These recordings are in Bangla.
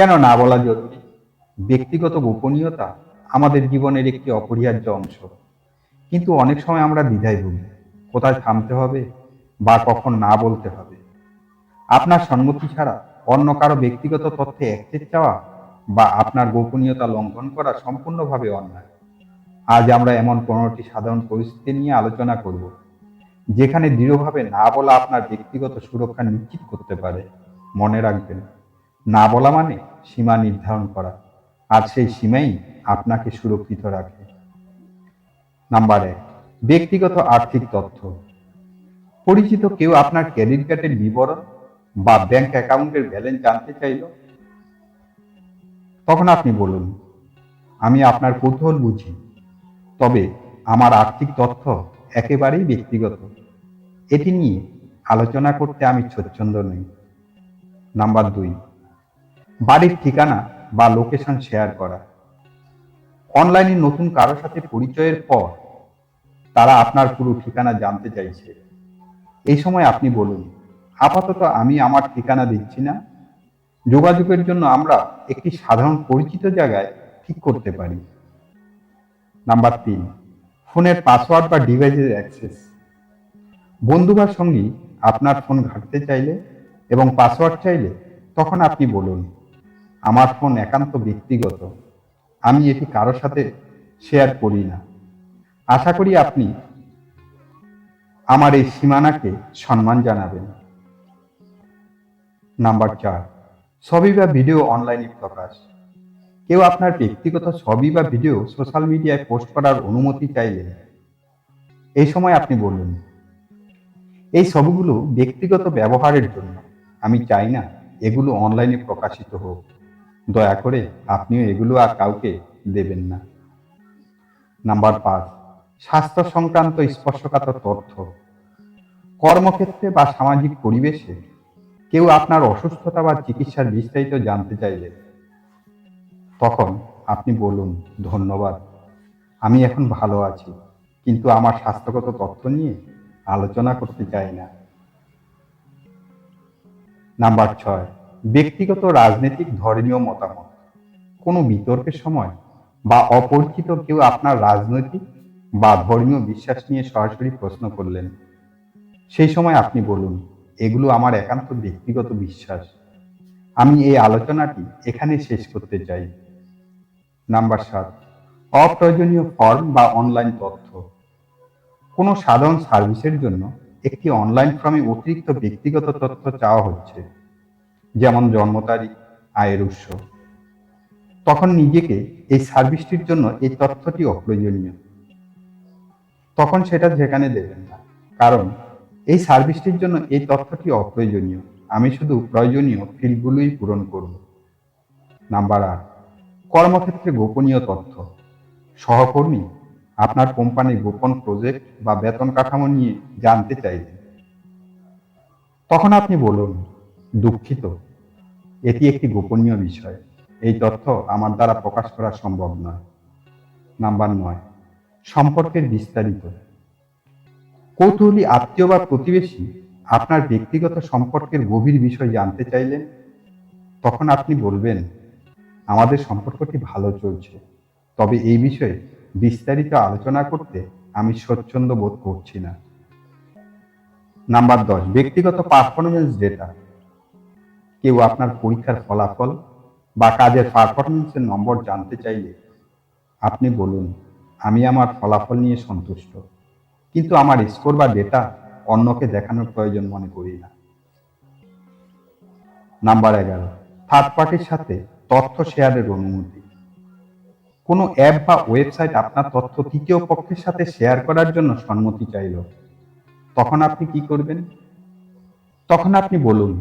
কেন না বলা জরুরি? ব্যক্তিগত গোপনীয়তা আমাদের জীবনের একটি অপরিহার্য অংশ। কিন্তু অনেক সময় আমরা দ্বিধায় ভুগি। কোথায় থামতে হবে বা কখন না বলতে হবে। আপনার সম্মতি ছাড়া অন্য কারও ব্যক্তিগত তথ্যে অ্যাক্সেস চাওয়া বা আপনার গোপনীয়তা লঙ্ঘন করা সম্পূর্ণভাবে অন্যায়। আজ আমরা এমন পনেরোটি সাধারণ পরিস্থিতি নিয়ে আলোচনা করব, যেখানে দৃঢ়ভাবে না বলা আপনার ব্যক্তিগত সুরক্ষা নিশ্চিত করতে পারে। মনে রাখবেন, না বলা মানে সীমা নির্ধারণ করা। আর সেই সীমাই আপনাকে সুরক্ষিত রাখে। নাম্বার এক, ব্যক্তিগত আর্থিক তথ্য। পরিচিত কেউ আপনার ক্রেডিট কার্ডের বিবরণ বা ব্যাংক অ্যাকাউন্টের ব্যালেন্স জানতে চাইল? তখন আপনি বলুন, আমি আপনার কৌতূহল বুঝি, তবে আমার আর্থিক তথ্য একেবারেই ব্যক্তিগত। এটি নিয়ে আলোচনা করতে আমি স্বচ্ছন্দ নই। নাম্বার দুই বাড়ির ঠিকানা বা লোকেশন শেয়ার করা। অনলাইনে নতুন কারোর সাথে পরিচয়ের পর তারা আপনার পুরো ঠিকানা জানতে চাইছে। এই সময় আপনি বলুন, আপাতত আমি আমার ঠিকানা দিচ্ছি না। যোগাযোগের জন্য আমরা একটি সাধারণ পরিচিত জায়গায় ঠিক করতে পারি। নাম্বার তিন, ফোনের পাসওয়ার্ড বা ডিভাইসের অ্যাক্সেস বন্ধু বা সঙ্গী আপনার ফোন ঘাঁটতে চাইলে এবং পাসওয়ার্ড চাইলে তখন আপনি বলুন আমার ফোন একান্ত ব্যক্তিগত। আমি এটি কারোর সাথে শেয়ার করি না। আশা করি আপনি আমার এই সীমানাকে সম্মান জানাবেন। নাম্বার চার, ছবি বা ভিডিও অনলাইনে প্রকাশ। কেউ আপনার ব্যক্তিগত ছবি বা ভিডিও সোশ্যাল মিডিয়ায় পোস্ট করার অনুমতি চাইলে এই সময় আপনি বলুন, এই ছবিগুলো ব্যক্তিগত ব্যবহারের জন্য। আমি চাই না এগুলো অনলাইনে প্রকাশিত হোক। দয়া করে আপনিও এগুলো আর কাউকে দেবেন না। নাম্বার পাঁচ, স্বাস্থ্য সংক্রান্ত স্পর্শকাতর তথ্য। কর্মক্ষেত্রে বা সামাজিক পরিবেশে কেউ আপনার অসুস্থতা বা চিকিৎসার বিস্তারিত জানতে চাইলে তখন আপনি বলুন, ধন্যবাদ। আমি এখন ভালো আছি, কিন্তু আমার স্বাস্থ্যগত তথ্য নিয়ে আলোচনা করতে চাই না। নাম্বার ছয় ব্যক্তিগত রাজনৈতিক ধর্মীয় মতামত। কোনো বিতর্কের সময় বা অপরিচিত কেউ আপনার রাজনৈতিক বা ধর্মীয় বিশ্বাস নিয়ে সরাসরি প্রশ্ন করলেন। সেই সময় আপনি বলুন, এগুলো আমার একান্ত ব্যক্তিগত বিশ্বাস। আমি এই আলোচনাটি এখানে শেষ করতে চাই। নাম্বার সাত, অপ্রয়োজনীয় ফর্ম বা অনলাইন তথ্য। কোনো সাধারণ সার্ভিসের জন্য একটি অনলাইন ফর্মে অতিরিক্ত ব্যক্তিগত তথ্য চাওয়া হচ্ছে। যেমন জন্ম তারিখ, আয়ের উৎস। তখন নিজেকে এই সার্ভিসটির জন্য এই তথ্যটি অপ্রয়োজনীয়। তখন সেটা যেখানে দেবেন না। কারণ এই সার্ভিসটির জন্য এই তথ্যটি অপ্রয়োজনীয়। আমি শুধু প্রয়োজনীয় ফিল্ডগুলোই পূরণ করব। নাম্বার আট, কর্মক্ষেত্রে গোপনীয় তথ্য। সহকর্মী আপনার কোম্পানির গোপন প্রজেক্ট বা বেতন কাঠামো নিয়ে জানতে চাইলেন তখন আপনি বলুন দুঃখিত। এটি একটি গোপনীয় বিষয়। এই তথ্য আমার দ্বারা প্রকাশ করা সম্ভব নয়। নাম্বার নয়, সম্পর্কের বিস্তারিত। কৌতূহলী আত্মীয় বা প্রতিবেশী আপনার ব্যক্তিগত সম্পর্কের গভীর বিষয় জানতে চাইলেন? তখন আপনি বলবেন, আমাদের সম্পর্কটি ভালো চলছে। তবে এই বিষয়ে বিস্তারিত আলোচনা করতে আমি স্বচ্ছন্দ বোধ করছি না। নাম্বার দশ, ব্যক্তিগত পারফরমেন্স ডেটা কেউ আপনার পরীক্ষার ফলাফল বা কাজের পারফরমেন্সের নম্বর জানতে চাইলে আপনি বলুন, আমি আমার ফলাফল নিয়ে সন্তুষ্ট। কিন্তু আমার স্কোর বা ডেটা অন্যকে দেখানোর প্রয়োজন মনে করি না। নাম্বার এগারো থার্ড পার্টির সাথে তথ্য শেয়ারের অনুমতি। কোনো অ্যাপ বা ওয়েবসাইট আপনার তথ্য তৃতীয় পক্ষের সাথে শেয়ার করার জন্য সম্মতি চাইল। তখন আপনি কি করবেন? তখন আপনি বলুন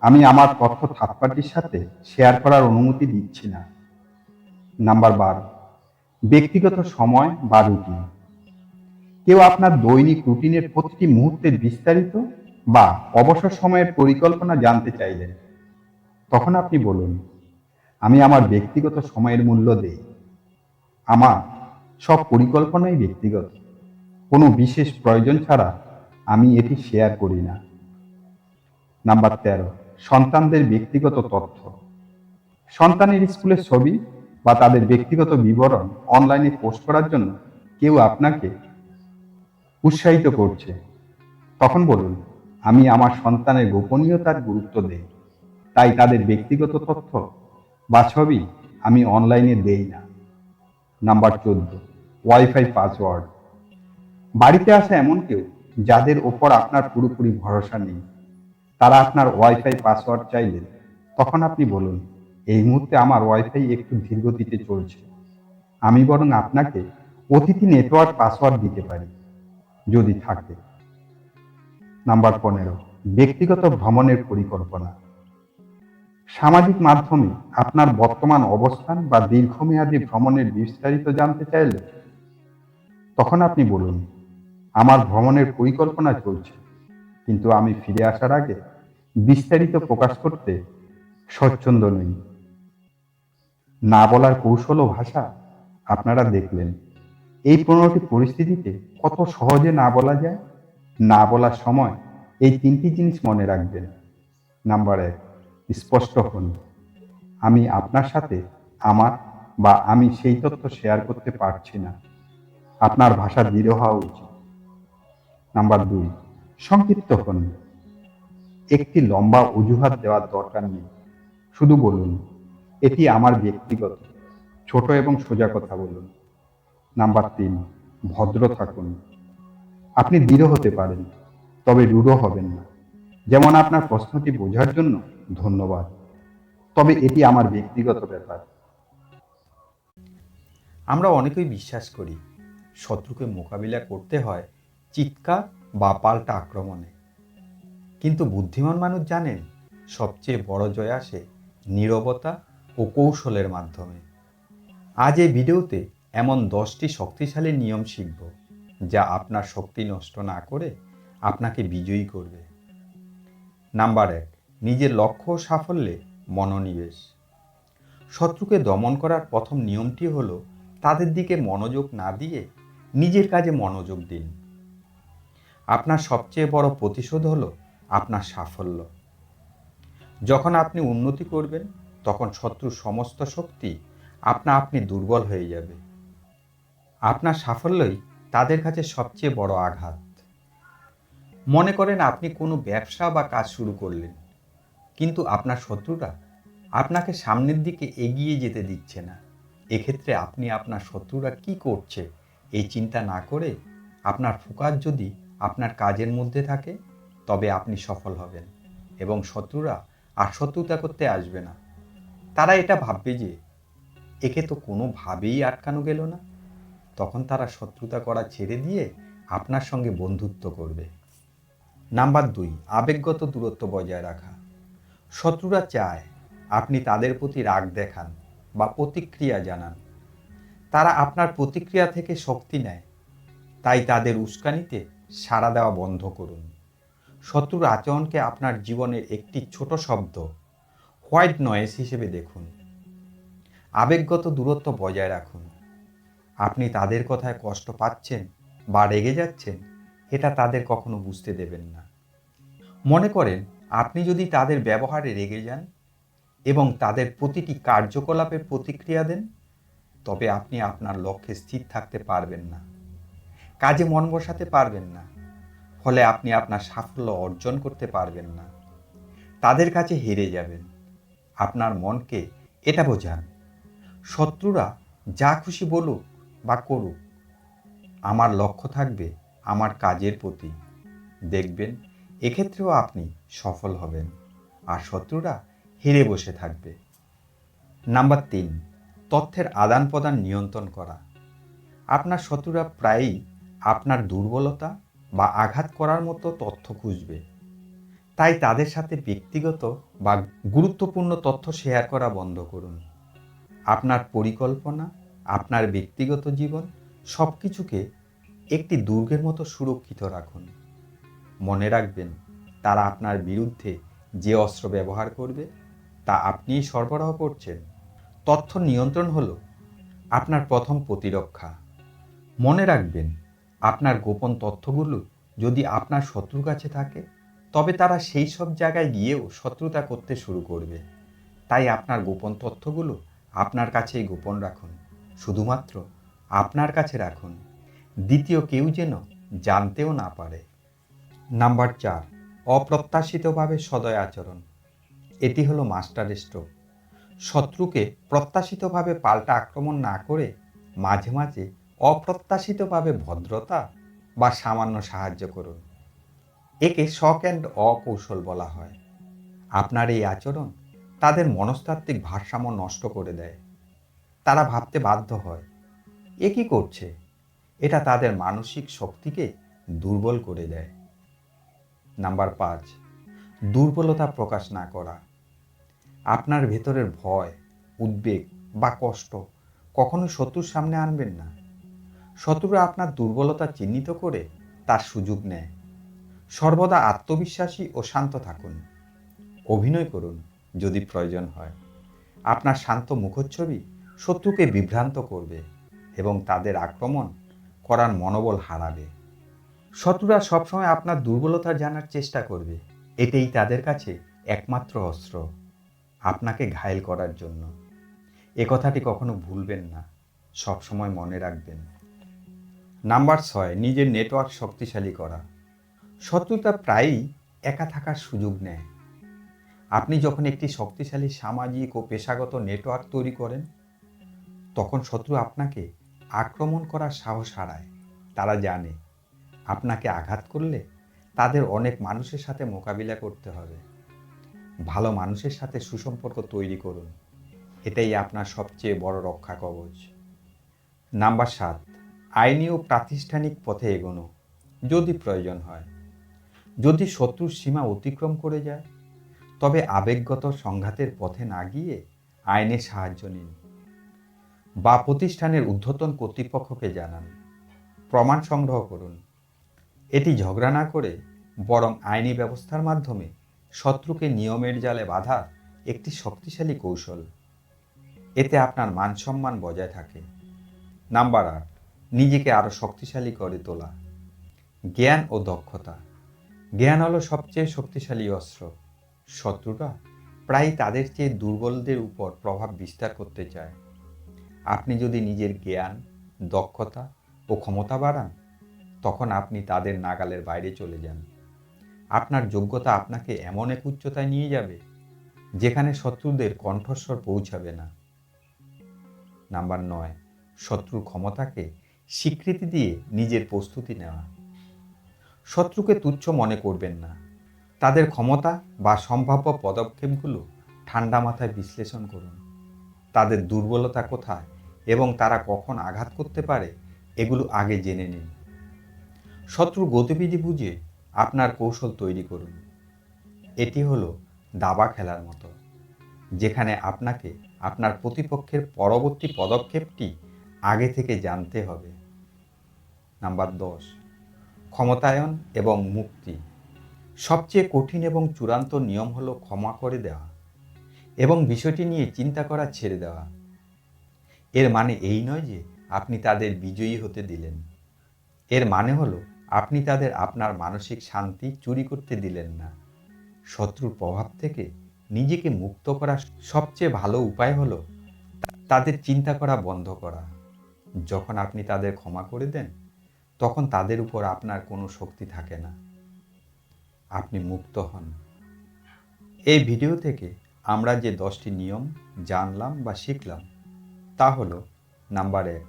আমি আমার তথ্য থার্ড পার্টির সাথে শেয়ার করার অনুমতি দিচ্ছি না। নাম্বার বারো, ব্যক্তিগত সময় বা রুটিন কেউ আপনার দৈনিক রুটিনের প্রতিটি মুহূর্তের বিস্তারিত বা অবসর সময়ের পরিকল্পনা জানতে চাইলেন। তখন আপনি বলুন, আমি আমার ব্যক্তিগত সময়ের মূল্য দেই। আমার সব পরিকল্পনাই ব্যক্তিগত। কোনো বিশেষ প্রয়োজন ছাড়া আমি এটি শেয়ার করি না। নাম্বার তেরো সন্তানদের ব্যক্তিগত তথ্য। সন্তানের স্কুলের ছবি বা তাদের ব্যক্তিগত বিবরণ অনলাইনে পোস্ট করার জন্য কেউ আপনাকে উৎসাহিত করছে। তখন বলুন, আমি আমার সন্তানের গোপনীয়তার গুরুত্ব দেই, তাই তাদের ব্যক্তিগত তথ্য বা ছবি আমি অনলাইনে দেই না। নাম্বার চোদ্দ ওয়াইফাই পাসওয়ার্ড বাড়িতে আসা এমন কেউ যাদের ওপর আপনার পুরোপুরি ভরসা নেই। তারা আপনার ওয়াইফাই পাসওয়ার্ড চাইলে, তখন আপনি বলুন, এই মুহূর্তে আমার ওয়াইফাই একটু ধীরগতিতে চলছে। আমি বরং আপনাকে অতিথি নেটওয়ার্ক পাসওয়ার্ড দিতে পারি, যদি থাকে। নাম্বার পনেরো, ব্যক্তিগত ভ্রমণের পরিকল্পনা। সামাজিক মাধ্যমে আপনার বর্তমান অবস্থান বা দীর্ঘমেয়াদী ভ্রমণের বিস্তারিত জানতে চাইলে, তখন আপনি বলুন, আমার ভ্রমণের পরিকল্পনা চলছে। কিন্তু আমি ফিরে আসার আগে বিস্তারিত প্রকাশ করতে স্বচ্ছন্দ নই। না বলার কৌশল ও ভাষা আপনারা দেখলেন। এই পনেরোটি পরিস্থিতিতে কত সহজে না বলা যায়, না বলার সময় এই তিনটি জিনিস মনে রাখবেন। নাম্বার এক, স্পষ্ট হন। আমি আপনার সাথে, আমার বা আমি সেই তথ্য শেয়ার করতে পারছি না। আপনার ভাষা দৃঢ় হওয়া উচিত। নাম্বার দুই সংক্ষিপ্ত হন একটি লম্বা অজুহাত দেওয়ার দরকার নেই। শুধু বলুন, এটি আমার ব্যক্তিগত, ছোট এবং সোজা কথা বলুন। নাম্বার তিন, ভদ্র থাকুন। আপনি দৃঢ় হতে পারেন, তবে রূঢ় হবেন না। যেমন আপনার প্রশ্নটি বোঝার জন্য ধন্যবাদ। তবে এটি আমার ব্যক্তিগত ব্যাপার। আমরা অনেকেই বিশ্বাস করি, শত্রুকে মোকাবিলা করতে হয় চিৎকার বা পাল্টা আক্রমণে। কিন্তু বুদ্ধিমান মানুষ জানেন, সবচেয়ে বড় জয় আসে নীরবতা ও কৌশলের মাধ্যমে। আজ এই ভিডিওতে এমন দশটি শক্তিশালী নিয়ম শিখব, যা আপনার শক্তি নষ্ট না করে আপনাকে বিজয়ী করবে। নাম্বার এক, নিজের লক্ষ্য সাফল্যে মনোনিবেশ। শত্রুকে দমন করার প্রথম নিয়মটি হলো, তাদের দিকে মনোযোগ না দিয়ে নিজের কাজে মনোযোগ দিন। আপনার সবচেয়ে বড় প্রতিশোধ হলো আপনার সাফল্য। যখন আপনি উন্নতি করবেন, তখন শত্রুর সমস্ত শক্তি আপনা আপনি দুর্বল হয়ে যাবে। আপনার সাফল্যই তাদের কাছে সবচেয়ে বড় আঘাত। মনে করেন আপনি কোনো ব্যবসা বা কাজ শুরু করলেন, কিন্তু আপনার শত্রুরা আপনাকে সামনের দিকে এগিয়ে যেতে দিচ্ছে না। এক্ষেত্রে আপনি আপনার শত্রুরা কি করছে, এই চিন্তা না করে আপনার ফোকাস যদি আপনার কাজের মধ্যে থাকে, তবে আপনি সফল হবেন। এবং শত্রুরা আর শত্রুতা করতে আসবে না। তারা এটা ভাববে যে, একে তো কোনোভাবেই আটকানো গেল না। তখন তারা শত্রুতা করা ছেড়ে দিয়ে আপনার সঙ্গে বন্ধুত্ব করবে। নাম্বার দুই, আবেগগত দূরত্ব বজায় রাখা। শত্রুরা চায় আপনি তাদের প্রতি রাগ দেখান বা প্রতিক্রিয়া জানান। তারা আপনার প্রতিক্রিয়া থেকে শক্তি নেয়। তাই তাদের উস্কানিতে সাড়া দেওয়া বন্ধ করুন। শত্রুর আচরণকে আপনার জীবনের একটি ছোট শব্দ, হোয়াইট নয়েস হিসেবে দেখুন। আবেগগত দূরত্ব বজায় রাখুন। আপনি তাদের কথায় কষ্ট পাচ্ছেন বা রেগে যাচ্ছেন, এটা তাদের কখনো বুঝতে দেবেন না। মনে করেন, আপনি যদি তাদের ব্যবহারে রেগে যান এবং তাদের প্রতিটি কার্যকলাপের প্রতিক্রিয়া দেন, তবে আপনি আপনার লক্ষ্যে স্থির থাকতে পারবেন না। কাজে মন বসাতে পারবেন না। ফলে আপনি আপনার সাফল্য অর্জন করতে পারবেন না। তাদের কাছে হেরে যাবেন। আপনার মনকে এটা বোঝান। শত্রুরা যা খুশি বলুক বা করুক, আমার লক্ষ্য থাকবে আমার কাজের প্রতি। দেখবেন, এক্ষেত্রেও আপনি সফল হবেন আর শত্রুরা হেরে বসে থাকবে। নাম্বার তিন, তথ্যের আদান প্রদান নিয়ন্ত্রণ করা। আপনার শত্রুরা প্রায়ই আপনার দুর্বলতা বা আঘাত করার মতো তথ্য খুঁজবে। তাই তাদের সাথে ব্যক্তিগত বা গুরুত্বপূর্ণ তথ্য শেয়ার করা বন্ধ করুন। আপনার পরিকল্পনা, আপনার ব্যক্তিগত জীবন সব কিছুকে একটি দুর্গের মতো সুরক্ষিত রাখুন। মনে রাখবেন, তারা আপনার বিরুদ্ধে যে অস্ত্র ব্যবহার করবে, তা আপনিই সরবরাহ করছেন। তথ্য নিয়ন্ত্রণ হলো আপনার প্রথম প্রতিরক্ষা। মনে রাখবেন আপনার গোপন তথ্যগুলো যদি আপনার শত্রুর কাছে থাকে, তবে তারা সেই সব জায়গায় গিয়েও শত্রুতা করতে শুরু করবে। তাই আপনার গোপন তথ্যগুলো আপনার কাছেই গোপন রাখুন। শুধুমাত্র আপনার কাছে রাখুন। দ্বিতীয় কেউ যেন জানতেও না পারে। নাম্বার চার, অপ্রত্যাশিতভাবে সদয় আচরণ। এটি হলো মাস্টার স্ট্রোক শত্রুকে প্রত্যাশিতভাবে পাল্টা আক্রমণ না করে মাঝে মাঝে অপ্রত্যাশিতভাবে ভদ্রতা বা সামান্য সাহায্য করুন। একে শক অ্যান্ড অকৌশল বলা হয়। আপনার এই আচরণ তাদের মনস্তাত্ত্বিক ভারসাম্য নষ্ট করে দেয়। তারা ভাবতে বাধ্য হয়, এ কি করছে? এটা তাদের মানসিক শক্তিকে দুর্বল করে দেয়। নাম্বার পাঁচ, দুর্বলতা প্রকাশ না করা। আপনার ভেতরের ভয়, উদ্বেগ বা কষ্ট কখনো শত্রুর সামনে আনবেন না। শত্রুরা আপনার দুর্বলতা চিহ্নিত করে তার সুযোগ নেয়। সর্বদা আত্মবিশ্বাসী ও শান্ত থাকুন। অভিনয় করুন যদি প্রয়োজন হয়। আপনার শান্ত মুখচ্ছবি শত্রুকে বিভ্রান্ত করবে এবং তাদের আক্রমণ করার মনোবল হারাবে। শত্রুরা সবসময় আপনার দুর্বলতা জানার চেষ্টা করবে। এটাই তাদের কাছে একমাত্র অস্ত্র। আপনাকে ঘায়েল করার জন্য। এ কথাটি কখনো ভুলবেন না। সবসময় মনে রাখবেন। নাম্বার ছয়, নিজের নেটওয়ার্ক শক্তিশালী করা। শত্রুতা প্রায়ই একা থাকার সুযোগ নেয়। আপনি যখন একটি শক্তিশালী সামাজিক ও পেশাগত নেটওয়ার্ক তৈরি করেন, তখন শত্রু আপনাকে আক্রমণ করার সাহস হারায়। তারা জানে, আপনাকে আঘাত করলে তাদের অনেক মানুষের সাথে মোকাবিলা করতে হবে। ভালো মানুষের সাথে সুসম্পর্ক তৈরি করুন। এটাই আপনার সবচেয়ে বড় রক্ষা কবচ। নাম্বার সাত আইনি ও প্রাতিষ্ঠানিক পথে এগোনো যদি প্রয়োজন হয়। যদি শত্রুর সীমা অতিক্রম করে যায়, তবে আবেগগত সংঘাতের পথে না গিয়ে আইনের সাহায্য নিন বা প্রতিষ্ঠানের ঊর্ধ্বতন কর্তৃপক্ষকে জানান। প্রমাণ সংগ্রহ করুন। এটি ঝগড়া না করে বরং আইনি ব্যবস্থার মাধ্যমে শত্রুকে নিয়মের জালে বাঁধার একটি শক্তিশালী কৌশল। এতে আপনার মান সম্মান বজায় থাকে। নাম্বার আট নিজেকে আরও শক্তিশালী করে তোলা। জ্ঞান ও দক্ষতা। জ্ঞান হলো সবচেয়ে শক্তিশালী অস্ত্র। শত্রুরা প্রায় তাদের চেয়ে দুর্বলদের উপর প্রভাব বিস্তার করতে চায়। আপনি যদি নিজের জ্ঞান, দক্ষতা ও ক্ষমতা বাড়ান, তখন আপনি তাদের নাগালের বাইরে চলে যান। আপনার যোগ্যতা আপনাকে এমন এক উচ্চতায় নিয়ে যাবে, যেখানে শত্রুদের কণ্ঠস্বর পৌঁছাবে না। নাম্বার নয়, শত্রুর ক্ষমতাকে স্বীকৃতি দিয়ে নিজের প্রস্তুতি নেওয়া। শত্রুকে তুচ্ছ মনে করবেন না। তাদের ক্ষমতা বা সম্ভাব্য পদক্ষেপগুলো ঠান্ডা মাথায় বিশ্লেষণ করুন। তাদের দুর্বলতা কোথায় এবং তারা কখন আঘাত করতে পারে, এগুলো আগে জেনে নিন। শত্রুর গতিবিধি বুঝে আপনার কৌশল তৈরি করুন। এটি হলো দাবা খেলার মতো, যেখানে আপনাকে আপনার প্রতিপক্ষের পরবর্তী পদক্ষেপটি আগে থেকে জানতে হবে। নাম্বার দশ, ক্ষমতায়ন এবং মুক্তি। সবচেয়ে কঠিন এবং চূড়ান্ত নিয়ম হলো ক্ষমা করে দেওয়া এবং বিষয়টি নিয়ে চিন্তা করা ছেড়ে দেওয়া। এর মানে এই নয় যে আপনি তাদের বিজয়ী হতে দিলেন। এর মানে হলো আপনি তাদের আপনার মানসিক শান্তি চুরি করতে দিলেন না। শত্রুর প্রভাব থেকে নিজেকে মুক্ত করার সবচেয়ে ভালো উপায় হলো তাদের চিন্তা করা বন্ধ করা। যখন আপনি তাদের ক্ষমা করে দেন তখন তাদের উপর আপনার কোনো শক্তি থাকে না। আপনি মুক্ত হন। এই ভিডিও থেকে আমরা যে দশটি নিয়ম জানলাম বা শিখলাম, তা হলো নাম্বার এক,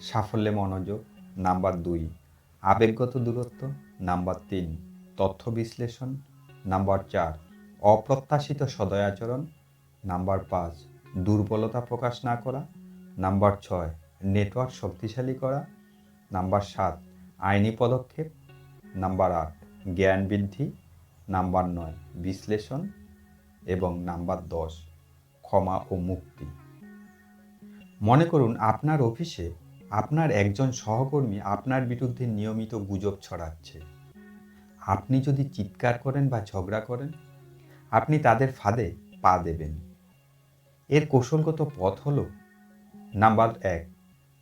সাফল্যে মনোযোগ। নাম্বার দুই, আবেগগত দূরত্ব। নাম্বার তিন, তথ্য বিশ্লেষণ। নাম্বার চার, অপ্রত্যাশিত সদয় আচরণ। নাম্বার পাঁচ, দুর্বলতা প্রকাশ না করা। নাম্বার ছয়, নেটওয়ার্ক শক্তিশালী করা। নাম্বার সাত আইনি পদক্ষেপ, নাম্বার আট, জ্ঞান বৃদ্ধি, নাম্বার নয়, বিশ্লেষণ, এবং নাম্বার দশ, ক্ষমা ও মুক্তি। মনে করুন, আপনার অফিসে আপনার একজন সহকর্মী আপনার বিরুদ্ধে নিয়মিত গুজব ছড়াচ্ছে। আপনি যদি চিৎকার করেন বা ঝগড়া করেন, আপনি তাদের ফাঁদে পা দেবেন। এর কৌশলগত পথ হলো, নাম্বার এক,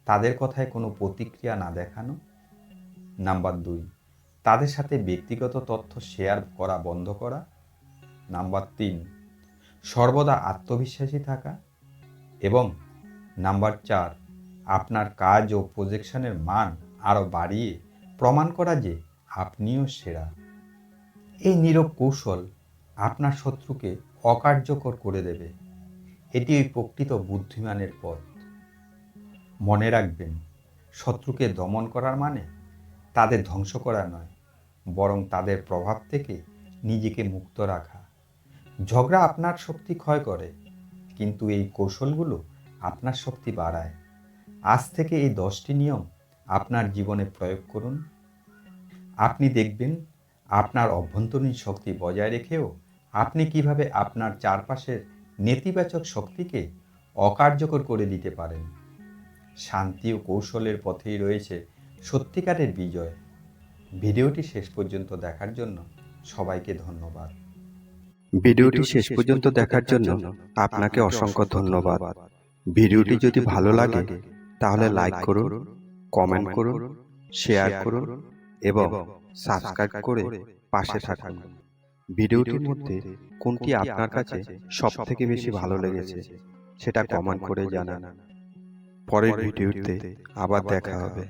তাদের কথায় কোনো প্রতিক্রিয়া না দেখানো। নাম্বার দুই, তাদের সাথে ব্যক্তিগত তথ্য শেয়ার করা বন্ধ করা। নাম্বার তিন, সর্বদা আত্মবিশ্বাসী থাকা। এবং নাম্বার চার, আপনার কাজ ও প্রজেকশনের মান আরও বাড়িয়ে প্রমাণ করা যে আপনিও সেরা। এই নীরব কৌশল আপনার শত্রুকে অকার্যকর করে দেবে। এটি ওই প্রকৃত বুদ্ধিমানের পথ। মনে রাখবেন, শত্রুকে দমন করার মানে তাদের ধ্বংস করা নয়, বরং তাদের প্রভাব থেকে নিজেকে মুক্ত রাখা। ঝগড়া আপনার শক্তি ক্ষয় করে, কিন্তু এই কৌশলগুলো আপনার শক্তি বাড়ায়। আজ থেকে এই দশটি নিয়ম আপনার জীবনে প্রয়োগ করুন। আপনি দেখবেন আপনার অভ্যন্তরীণ শক্তি বজায় রেখেও আপনি কীভাবে আপনার চারপাশের নেতিবাচক শক্তিকে অকার্যকর করে দিতে পারেন। শান্তি ও কৌশলের পথেই রয়েছে সত্যিকারের বিজয়। ভিডিওটি শেষ পর্যন্ত দেখার জন্য সবাইকে ধন্যবাদ। ভিডিওটি শেষ পর্যন্ত দেখার জন্য আপনাকে অসংখ্য ধন্যবাদ। ভিডিওটি যদি ভালো লাগে, তাহলে লাইক করুন কমেন্ট করুন শেয়ার করুন এবং সাবস্ক্রাইব করে পাশে থাকুন। ভিডিওটির মধ্যে কোনটি আপনার কাছে সব থেকে বেশি ভালো লেগেছে, সেটা কমেন্ট করে জানান। পরের ভিডিওতে আবার দেখা হবে।